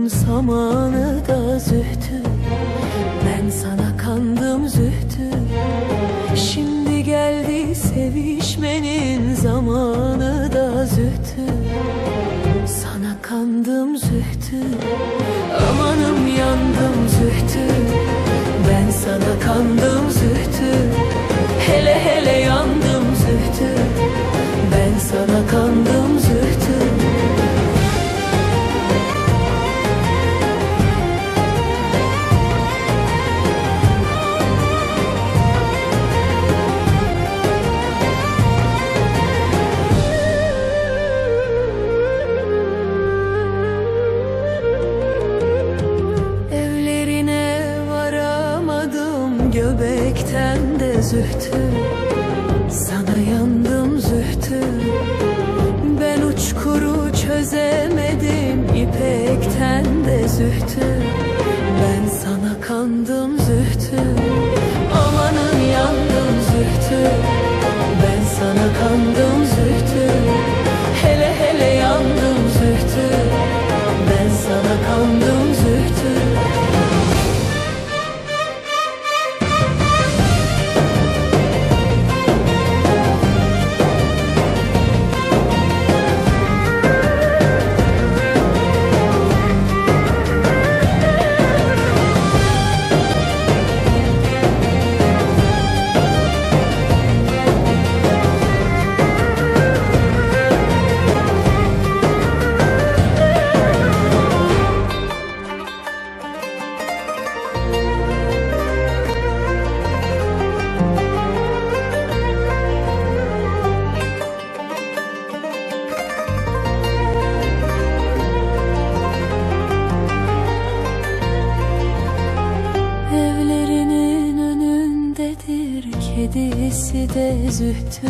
Kandım samanı da zühtü. Ben sana kandım zühtü. Şimdi geldi sevişmenin zamanı da zühtü. Sana kandım zühtü. Amanım yandım zühtü. Göbekten de zühtü Sana yandım zühtü. Ben uçkuru çözemedim ipekten de zühtü. Ben sana kandım zühtü kedisi de zühtü.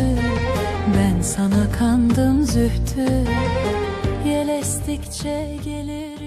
Ben sana kandım zühtü. Yel estikçe gelir